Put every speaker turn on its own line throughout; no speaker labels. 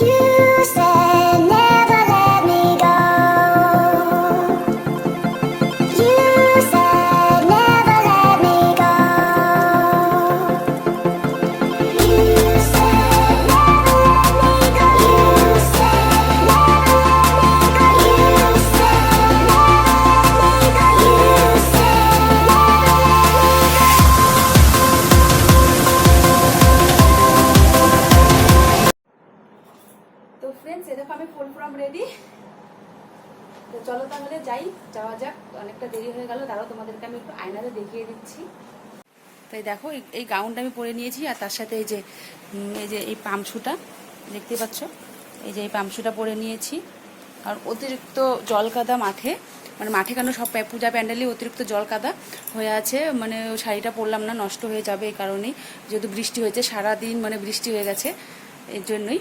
You said
ready তো চলো তাহলে যাই, যাওয়া যাক, অনেকটা দেরি হয়ে গেল তারাও তোমাদেরকে আমি একটু আয়নাতে দেখিয়ে দিচ্ছি। তাই দেখো, এই- গাউনটা আমি পরে নিয়েছি, আর তার সাথে এই যে এই যে এই পামশুটা দেখতে পাচ্ছ? এই যে এই পামশুটা পরে নিয়েছি। আর অতিরিক্ত জল কাদা মাঠে মানে মাঠে কেন সব পূজা প্যান্ডেলে অতিরিক্ত জল কাদা হয়ে আছে মানে শাড়িটা পরলাম না, নষ্ট হয়ে যাবে এই কারণেই, যেহেতু বৃষ্টি হয়েছে, সারাদিন মানে বৃষ্টি হয়ে গেছে, এর জন্যই।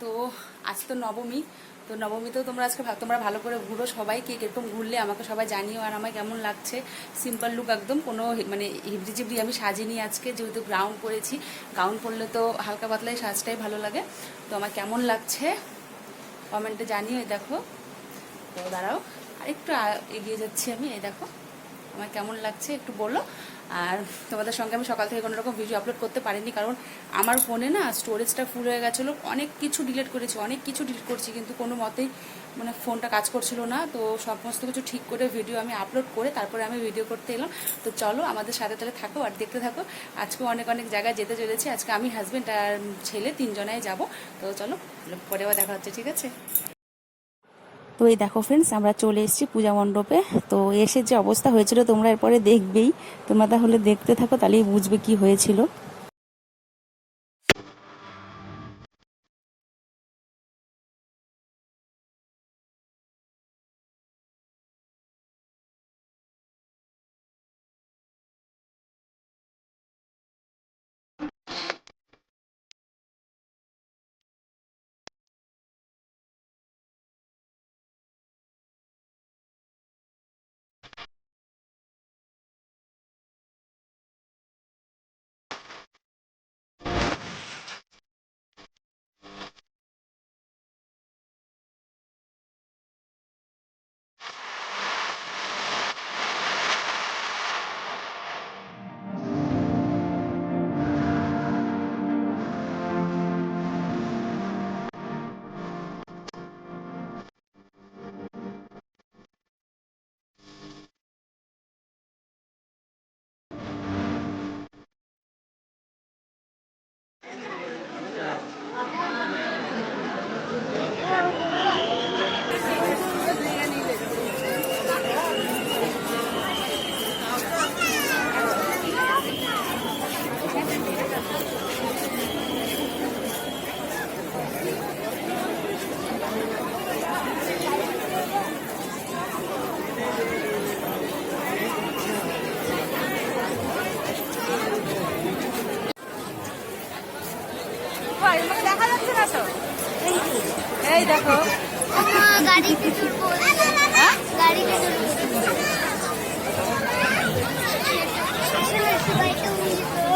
তো আজ তো নবমী, তো নবমীতেও তোমরা আজকে তোমরা ভালো করে ঘুরো সবাই, কে কীরকম ঘুরলে আমাকে সবাই জানিও আর আমার কেমন লাগছে। সিম্পল লুক একদম, কোনো মানে হিবড়ি জিবড়ি আমি সাজিনি আজকে, যেহেতু গাউন পরেছি। গাউন পরলে তো হালকা পাতলাই সাজটাই ভালো লাগে। তো আমার কেমন লাগছে? কমেন্টে জানিও, এই দেখো। তো দাঁড়াও আর একটু এগিয়ে যাচ্ছি আমি, এই দেখো। আমার কেমন লাগছে একটু বলো। আর তোমাদের সঙ্গে আমি সকাল থেকে কোনো রকম ভিডিও আপলোড করতে পারিনি, কারণ আমার ফোনে না স্টোরেজটা ফুল হয়ে গেছিল। অনেক কিছু ডিলিট করেছি, অনেক কিছু ডিলিট করছি, কিন্তু কোনো মতেই মানে ফোনটা কাজ করছিল না। তো সমস্ত কিছু ঠিক করে ভিডিও আমি আপলোড করে তারপরে আমি ভিডিও করতে এলাম। তো চলো আমাদের সাথে তাহলে থাকো আর দেখতে থাকো। আজকে অনেক অনেক জায়গায় যেতে চলেছি। আজকে আমি হাজব্যান্ড আর ছেলে তিনজনাই যাব। তো চলো, পরে দেখা হচ্ছে, ঠিক আছে? তো এই দেখো ফ্রেন্ডস আমরা চলে এসেছি পূজা মণ্ডপে। তো এসে যে অবস্থা হয়েছিল তোমরা এরপরে দেখবেই। তোমরা তাহলে দেখতে থাকো, তাহলেই বুঝবে কি হয়েছিল।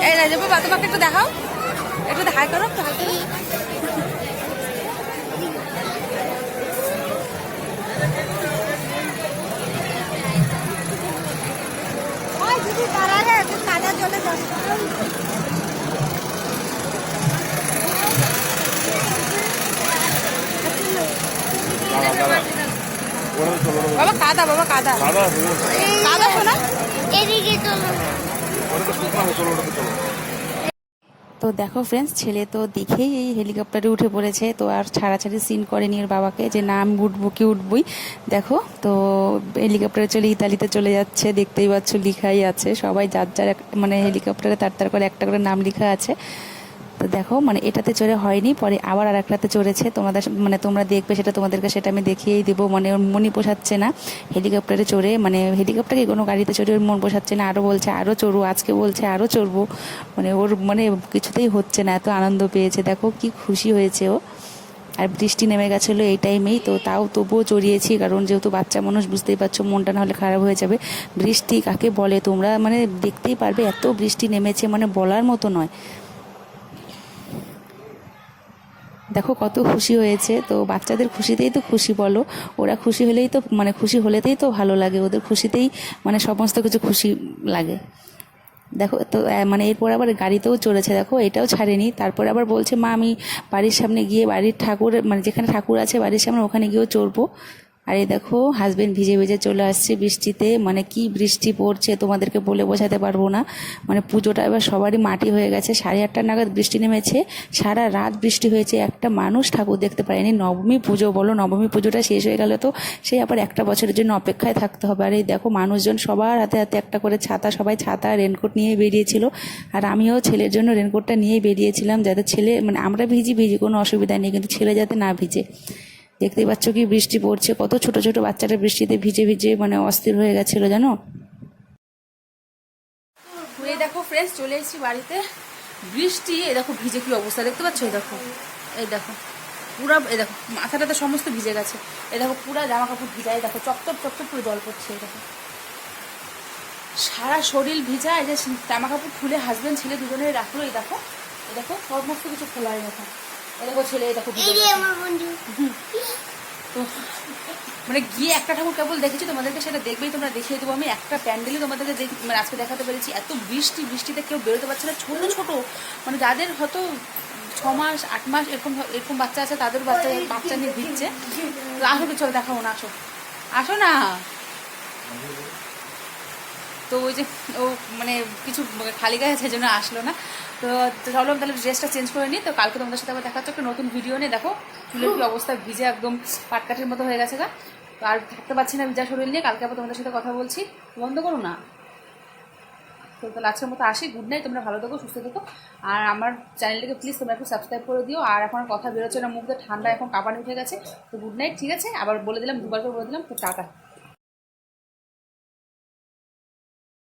এই রাজা বাবা তোমাকে একটু দেখাও। একটু হাই করো একটু হাই করো
কাদা চলে যাবে
বাবা কাদা বাবা কাদা। কাদা শোনা?
এদিকে চলো।
তো দেখো ফ্রেন্ডস ছেলে তো দেখেই এই হেলিকপ্টারে উঠে পড়েছে তো আর ছাড়াছাড়ি সিন করেনি ওর বাবাকে যে না আমি উঠবো কি উঠবই। দেখো তো হেলিকপ্টারে চলে ইতালিতে চলে যাচ্ছে দেখতেই পাচ্ছ লিখাই আছে সবাই যার যার মানে হেলিকপ্টারে তার তার করে একটা করে নাম লেখা আছে। তো দেখো মানে এটাতে চড়ে হয়নি, পরে আবার আর একটাতে চড়েছে। তোমাদের মানে তোমরা দেখবে সেটা তোমাদেরকে, সেটা আমি দেখিয়েই দেবো। মানে ওর মনই পোষাচ্ছে না। হেলিকপ্টারে চড়ে মানে হেলিকপ্টারে কোনো গাড়িতে চড়ে ওর মন পোষাচ্ছে না। আরও বলছে আরও চড়বো, আজকে বলছে আরও চড়বো। মানে ওর মানে কিছুতেই হচ্ছে না, এত আনন্দ পেয়েছে। দেখো কি খুশি হয়েছে ও। আর বৃষ্টি নেমে গেছিল এই টাইমেই, তো তাও তবুও চড়িয়েছি, কারণ যেহেতু বাচ্চা মানুষ, বুঝতেই পারছ, মনটা নাহলে খারাপ হয়ে যাবে। বৃষ্টি কাকে বলে তোমরা মানে দেখতেই পারবে, এত বৃষ্টি নেমেছে মানে বলার মতো নয়। দেখো কত খুশি হয়েছে। তো বাচ্চাদের খুশিতেই তো খুশি বলো। ওরা খুশি হলেই তো মানে খুশি হলেতেই তো ভালো লাগে। ওদের খুশিতেই মানে সমস্ত কিছু খুশি লাগে। দেখো, তো মানে এরপর আবার গাড়িতেও চলেছে দেখো, এটাও ছাড়েনি। তারপর আবার বলছে, মা, আমি বাড়ির সামনে গিয়ে বাড়ির ঠাকুর মানে যেখানে ঠাকুর আছে বাড়ির সামনে ওখানে গিয়েও চড়বো। আর এই দেখো হাজবেন্ড ভিজে ভিজে চলে আসছে বৃষ্টিতে। মানে কি বৃষ্টি পড়ছে তোমাদেরকে বলে বোঝাতে পারব না। মানে পুজোটা এবার সবারই মাটি হয়ে গেছে। সাড়ে আটটা নাগাদ বৃষ্টি নেমেছে। সারা রাত বৃষ্টি হয়েছে। একটা মানুষ ঠাকুর দেখতে পারেনি নবমী পুজো বলো, নবমী পুজোটা শেষ হয়ে গেলে তো সেই আবার একটা বছরের জন্য অপেক্ষায় থাকতে হবে। আর এই দেখো, মানুষজন সবার হাতে হাতে একটা করে ছাতা, সবাই ছাতা রেনকোট নিয়ে বেরিয়েছিল। আর আমিও ছেলের জন্য রেনকোটটা নিয়েই বেরিয়েছিলাম যাতে ছেলে মানে আমরা ভিজি ভিজি, কোনো অসুবিধা নেই। কিন্তু ছেলে যাতে না ভিজে। দেখতেই পাচ্ছ কি বৃষ্টি পড়ছে, কত ছোট ছোট বাচ্চাটা বৃষ্টিতে ভিজে ভিজে মানে অস্থির হয়ে গেছিল জানো? এই দেখো ফ্রেন্ডস চলে এসেছি বাড়িতে। বৃষ্টি এ দেখো ভিজে কি অবস্থা, দেখতে পাচ্ছ? এই দেখো এই দেখো, পুরা, এই দেখো, মাথাটা তো সমস্ত ভিজে গেছে। এই দেখো, পুরা জামা কাপড় ভিজা, এই দেখো চপ্তর চপ্তর পুরো জল পড়ছে, এই দেখো। সারা শরীর ভিজা, এই যে জামা কাপড় খুলে হাজবেন্ড ছেলে দুজনেই রাখল, এই দেখো এই দেখো, সমস্ত কিছু খোলা, এই দেখো। ছেলে এই দেখো মানে গিয়ে একটা ঠাকুর কেবল দেখেছি তোমাদেরকে সেটা দেখবেই তোমরা দেখিয়ে দেবো। আমি একটা প্যান্ডেলই তোমাদেরকে মানে আজকে দেখাতে পেরেছি। এত বৃষ্টি বৃষ্টিতে কেউ বেরোতে পারছে না। ছোট ছোট। মানে যাদের হয়তো ছ মাস আট মাস এরকম এরকম বাচ্চা আছে তাদের বাচ্চা বাচ্চা নিয়ে তো আসো চল দেখাবো না আসো। আসো না। তো ওই যে ও মানে কিছু খালি গায়ে আছে জন্য আসলো না। তো আমি তাহলে ড্রেসটা চেঞ্জ করে নিই। তো কালকে তোমাদের সাথে আবার দেখা হচ্ছে একটা নতুন ভিডিও নিয়ে। দেখো, চুলের কি অবস্থা, ভিজে একদম পাটকাঠির মতো হয়ে গেছে গা। আর থাকতে পারছি না ভিজা শরীর নিয়ে। কালকে আবার তোমাদের সাথে কথা বলছি। বন্ধ করো না। তো তাহলে আজকের মতো আসি। গুড নাইট তোমরা ভালো থেকো, সুস্থ থেকো। আর আমার চ্যানেলটাকে প্লিজ তোমরা একটু সাবস্ক্রাইব করে দিও। আর এখন কথা বেরোচ্ছে না, মুখ ঠান্ডা এখন কাঁপানি উঠে গেছে। তো গুড নাইট ঠিক আছে? আবার বলে দিলাম, দুবার করে বলে দিলাম। তো টাটা।